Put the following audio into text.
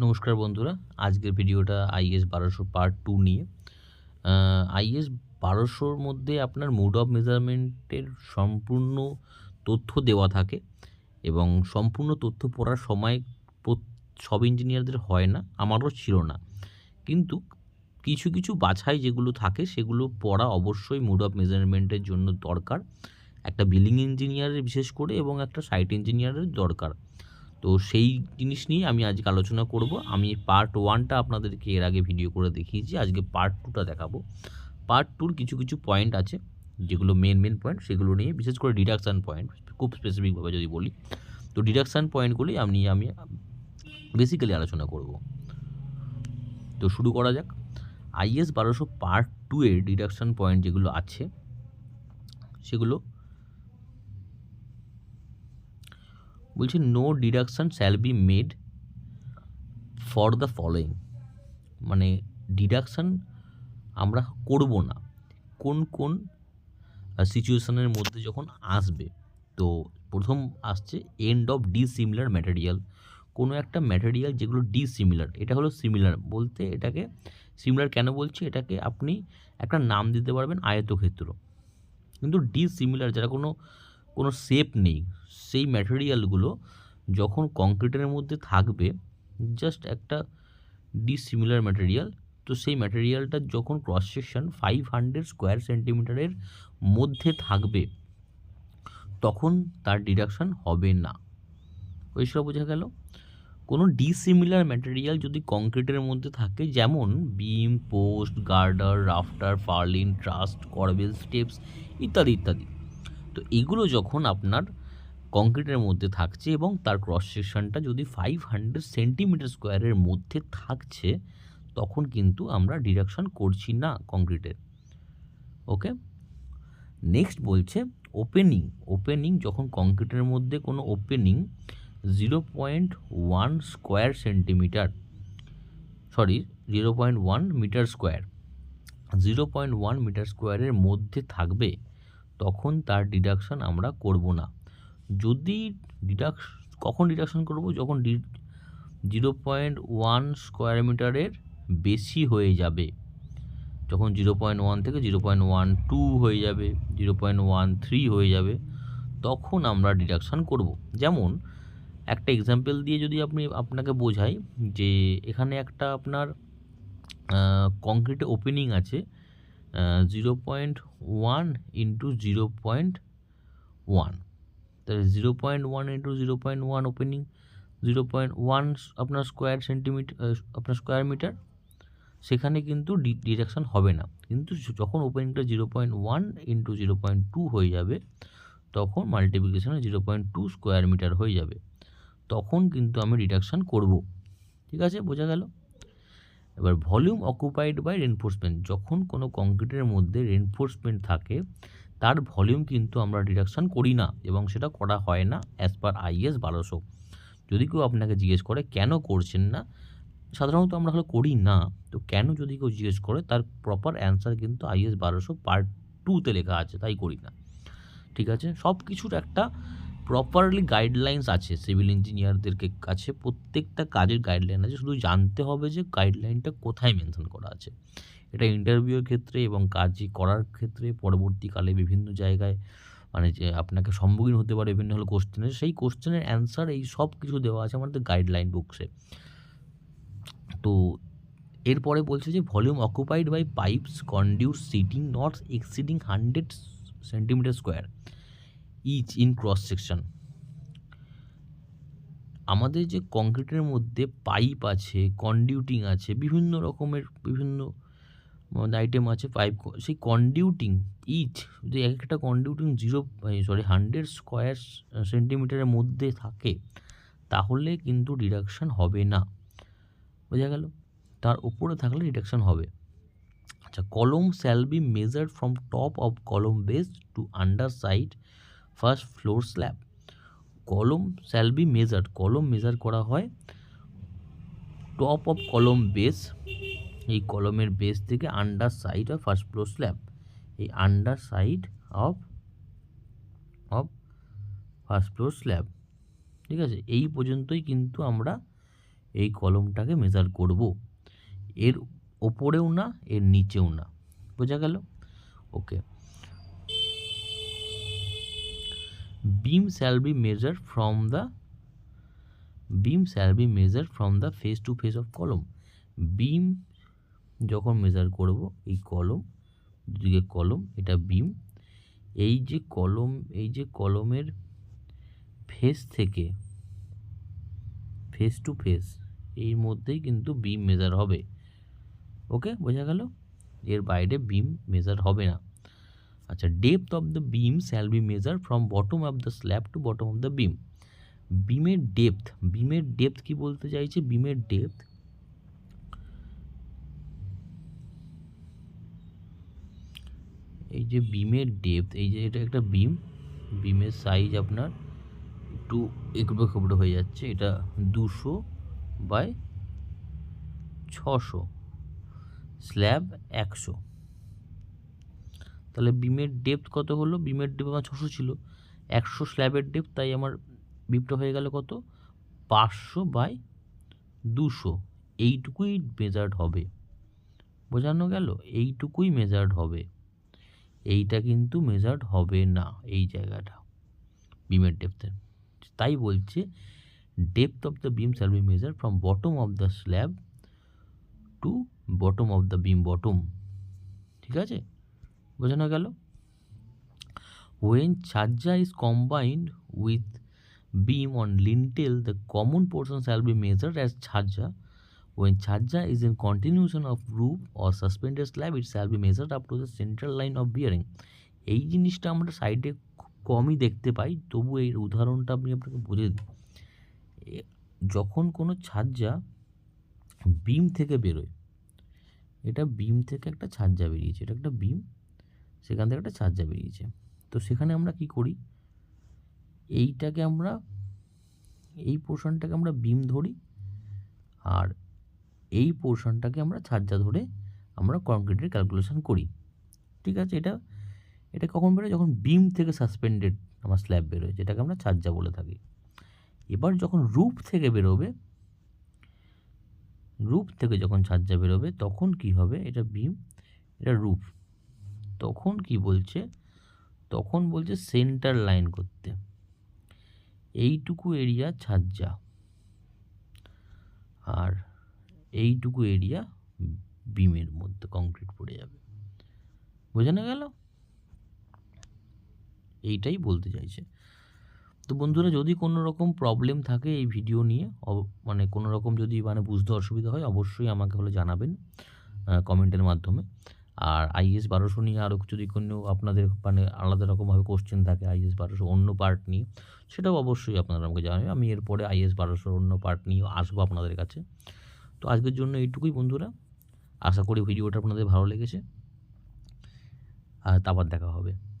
নমস্কার বন্ধুরা, আজকের ভিডিওটা আইএস বারোশো পার্ট টু নিয়ে। আইএস বারোশোর মধ্যে আপনার মুড অফ মেজারমেন্টের সম্পূর্ণ তথ্য দেওয়া থাকে এবং সম্পূর্ণ তথ্য পড়ার সময় সব ইঞ্জিনিয়ারদের হয় না, আমারও ছিল না। কিন্তু কিছু কিছু বাছাই যেগুলো থাকে, সেগুলো পড়া অবশ্যই মুড অফ মেজারমেন্টের জন্য দরকার। একটা বিলিং ইঞ্জিনিয়ারের বিশেষ করে এবং একটা সাইট ইঞ্জিনিয়ারের দরকার। তো সেই জিনিস নিয়ে আমি আজকে আলোচনা করব। আমি পার্ট ওয়ানটা আপনাদেরকে এর আগে ভিডিও করে দেখিয়েছি। আজকে পার্ট টুটা দেখাবো। পার্ট টুর কিছু কিছু পয়েন্ট আছে, যেগুলো মেন মেন পয়েন্ট সেগুলো নিয়ে বিশেষ করে ডিডাকশান পয়েন্ট খুব স্পেসিফিকভাবে যদি বলি। তো ডিডাকশান পয়েন্টগুলি আমি আমি বেসিক্যালি আলোচনা করব। তো শুরু করা যাক। আইএস বারোশো পার্ট টু এর ডিডাকশান পয়েন্ট যেগুলো আছে, সেগুলো বলছে no deduction shall be made for the following মানে ডিডাকশান আমরা করব না। কোন কোন সিচুয়েশনের মধ্যে যখন আসবে, তো প্রথম আসছে end of the similar material কোনো একটা ম্যাটেরিয়াল যেগুলো ডি সিমিলার এটা হলো সিমিলার বলতে এটাকে সিমিলার কেন বলছি? এটাকে আপনি একটা নাম দিতে পারবেন আয়তক্ষেত্র। কিন্তু ডি সিমিলার যারা কোনো কোনো শেপ নেই। সেই ম্যাটেরিয়ালগুলো যখন কংক্রিটের মধ্যে থাকবে জাস্ট একটা ডিসিমিলার ম্যাটেরিয়াল তো সেই ম্যাটেরিয়ালটা যখন cross section five hundred square সেন্টিমিটারের মধ্যে থাকবে, তখন তার ডিডাকশান হবে না। পরিষ্কার বোঝা গেল? কোনো ডিসিমিলার ম্যাটেরিয়াল যদি কংক্রিটের মধ্যে থাকে, যেমন beam post girder rafter purlin truss corbel steps ইত্যাদি ইত্যাদি। তো এগুলো যখন আপনার কংক্রিটের মধ্যে থাকছে এবং তার ক্রস সেকশনটা যদি ফাইভ হান্ড্রেড সেন্টিমিটার স্কোয়ারের মধ্যে থাকছে, তখন কিন্তু আমরা ডিডাকশন করছি না কংক্রিটের। ওকে নেক্সট বলছে ওপেনিং ওপেনিং যখন কংক্রিটের মধ্যে কোনো opening zero point one square centimetre sorry zero point one metre square zero point one metre স্কোয়ারের মধ্যে থাকবে তখন তার ডিডাকশান আমরা করব না। যদি ডিডাকশ কখন ডিডাকশান করব? যখন the zero point one square মিটারের বেশি হয়ে যাবে। যখন জিরো পয়েন্ট ওয়ান থেকে জিরো পয়েন্ট ওয়ান টু হয়ে যাবে জিরো পয়েন্ট ওয়ান থ্রি হয়ে যাবে, তখন আমরা ডিডাকশান করব। যেমন, একটা এক্সাম্পল দিয়ে যদি আপনি আপনাকে বোঝাই যে এখানে একটা আপনার কংক্রিটে ওপেনিং আছে zero point one into zero point one তাহলে zero point one into zero point one opening zero point one আপনার স্কোয়ার সেন্টিমিটার আপনার স্কোয়ার মিটার সেখানে কিন্তু ডিডাকশান হবে না। কিন্তু যখন ওপেনিংটা zero point one into zero point two হয়ে যাবে, তখন মাল্টিপ্লিকেশনে zero point two square metre হয়ে যাবে। তখন কিন্তু আমি ডিডাকশান করব। ঠিক আছে? বোঝা গেল? এবার ভলিউম অকুপাইড বাই রেনফোর্সমেন্ট যখন কোনো কংক্রিটের মধ্যে রেনফোর্সমেন্ট থাকে, তার ভলিউম কিন্তু আমরা ডিডাকশান করি না এবং সেটা করা হয় না অ্যাজ পার আইএস বারোশো। যদি কেউ আপনাকে জিজ্ঞেস করে, কেন করছেন না? সাধারণত আমরা হলো করি না। তো কেন যদি কেউ জিজ্ঞেস করে, তার প্রপার অ্যান্সার কিন্তু আইএস বারোশো পার্ট টুতে লেখা আছে, তাই করি না। ঠিক আছে? সব কিছুর একটা প্রপারলি গাইডলাইন্স আছে সিভিল ইঞ্জিনিয়ারদেরকে কাছে। প্রত্যেকটা কাজের গাইডলাইন আছে। শুধু জানতে হবে যে গাইডলাইনটা কোথায় মেনশন করা আছে। এটা ইন্টারভিউয়ের ক্ষেত্রে এবং কাজই করার ক্ষেত্রে পরবর্তীকালে বিভিন্ন জায়গায় মানে যে আপনাকে সম্মুখীন হতে পারে বিভিন্ন হলো কোশ্চেনের সেই কোশ্চেনের অ্যান্সার এই সব কিছু দেওয়া আছে আমাদের গাইডলাইন বুকসে তো এরপরে বলছে যে volume occupied by pipes conduits sheathing not exceeding hundred centimetre square each in cross section আমাদের যে কংক্রিটের মধ্যে পাইপ আছে কন্ডিউটিং আছে, বিভিন্ন রকমের বিভিন্ন আইটেম আছে পাইপ সেই কন্ডিউটিং ইচ যদি এক একটা conduiting zero sorry hundred square সেন্টিমিটারের মধ্যে থাকে, তাহলে কিন্তু ডিডাকশান হবে না। বোঝা গেল? তার উপরে থাকলে ডিডাকশান হবে। আচ্ছা column shall be measured from top of column base to underside first floor slab. Column shall be measured column measure করা হয় টপ অফ কলম বেস এই কলমের বেস থেকে underside of first floor slab এই underside of of first floor slab ঠিক আছে? এই পর্যন্তই কিন্তু আমরা এই কলমটাকে মেজার করব। এর ওপরেও না, এর নিচেও না। বোঝা গেল? Okay beam shall be measured from the, beam shall be measured from the face to face of column. Beam যখন মেজার করব, এই কলম দুদিকে কলম এটা বিম এই যে কলম এই যে কলমের ফেস থেকে ফেস টু ফেস এর মধ্যেই কিন্তু বিম মেজার হবে। ওকে বোঝা গেল? এর বাইরে বিম মেজার হবে না। আচ্ছা depth of the beam shall be measure from bottom of the slab to bottom of the beam বিমের ডেপথ বিমের ডেপথ কি বলতে চাইছে? বিমের ডেপথ এই যে বিমের ডেপথ এই যে এটা একটা বিম বিমের সাইজ আপনার একটু একবড়ো খেবড়ো হয়ে যাচ্ছে, এটা দুশো বাই ছশো স্ল্যাব একশো। তাহলে বিমের ডেপথ কত হলো? বিমের ডেপ আমার ছশো ছিল। একশো স্ল্যাবের ডেপ তাই আমার বিমটা হয়ে গেল কত? পাঁচশো বাই দুশো। এইটুকুই মেজার্ড হবে। বোঝানো গেল? এইটুকুই মেজার্ড হবে। এইটা কিন্তু মেজার্ড হবে না এই জায়গাটা, বিমের ডেপথে তাই বলছে depth of the beam shall be measure from bottom of the slab to bottom of the beam bottom ঠিক আছে? বোঝানো গেল? When chhajja is combined with beam on lintel the common portion shall be measured as chhajja when chhajja is in continuation of roof or suspended slab it shall be measured up to the central line of bearing এই জিনিসটা আমরা সাইডে কমই দেখতে পাই তবু এই উদাহরণটা আমি আপনাকে বুঝে দিই। যখন কোনো ছাজ্জা বিম থেকে বেরোয়, এটা বিম থেকে একটা ছাজ্জা বেরিয়েছে, এটা একটা বিম সেখান থেকে একটা ছাজ্জা বেরিয়েছে। তো সেখানে আমরা কি করি? এইটাকে আমরা, এই পোর্শনটাকে আমরা বিম ধরি আর এই পোর্শনটাকে আমরা ছাজ্জা ধরে আমরা কংক্রিটের ক্যালকুলেশন করি। ঠিক আছে? এটা এটা কখন বেরোয়? যখন বিম থেকে সাসপেন্ডেড আমার স্ল্যাব বেরোয়, যেটাকে আমরা ছাজ্জা বলে থাকি। এবার যখন রূপ থেকে বেরোবে রূপ থেকে যখন ছাজ্জা বেরোবে, তখন কি হবে? এটা বিম এটা রূপ তখন কি বলছে? তখন বলছে সেন্টার লাইন করতে। এইটুকু এরিয়া ছাজ্জা আর এইটুকু এরিয়া বিমের মধ্যে কংক্রিট পড়ে যাবে। বোঝানো গেল? এইটাই বলতে চাইছে। তো বন্ধুরা, যদি কোনো রকম প্রবলেম থাকে এই ভিডিও নিয়ে মানে কোনো রকম যদি মানে বুঝতে অসুবিধা হয়, অবশ্যই আমাকে হলে জানাবেন কমেন্টের মাধ্যমে। আর আইএস বারোশো নিয়ে আরও যদি কোনো আপনাদের মানে আলাদা রকমভাবে কোশ্চেন থাকে আইএস বারোশো অন্য পার্ট নিয়ে, সেটাও অবশ্যই আপনারা আমাকে জানাবেন। আমি এরপরে আইএস বারোশোর অন্য পার্ট নিয়েও আসব আপনাদের কাছে। তো আজকের জন্য এইটুকুই বন্ধুরা। আশা করি ভিডিওটা আপনাদের ভালো লেগেছে। আর তারপর দেখা হবে।